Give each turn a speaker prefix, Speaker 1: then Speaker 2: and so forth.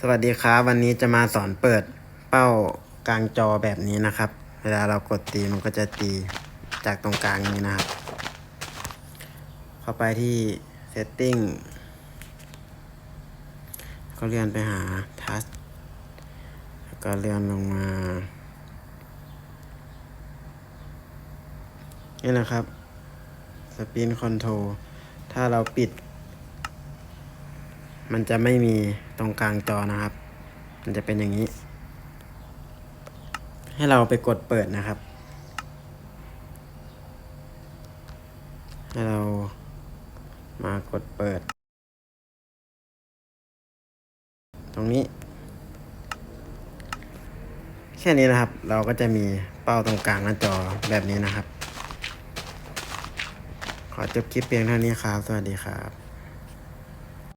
Speaker 1: สวัสดีครับ วันนี้จะมาสอนเปิดเป้ากลางจอแบบนี้นะครับ เวลาเรากดตีมันก็จะตีจากตรงกลางนี้นะครับ เข้าไปที่ setting ก็เลื่อนไปหา touch แล้วก็เลื่อนลงมา นี่นะครับ spin control ถ้าเราปิด มันจะไม่มีตรงกลางจอนะครับ มันจะเป็นอย่างนี้ ให้เราไปกดเปิดนะครับ ให้เรามากดเปิด ตรงนี้ แค่นี้นะครับ เราก็จะมีเป้าตรงกลางหน้าจอแบบนี้นะครับ ขอจบคลิปเพียงเท่านี้ครับ สวัสดีครับ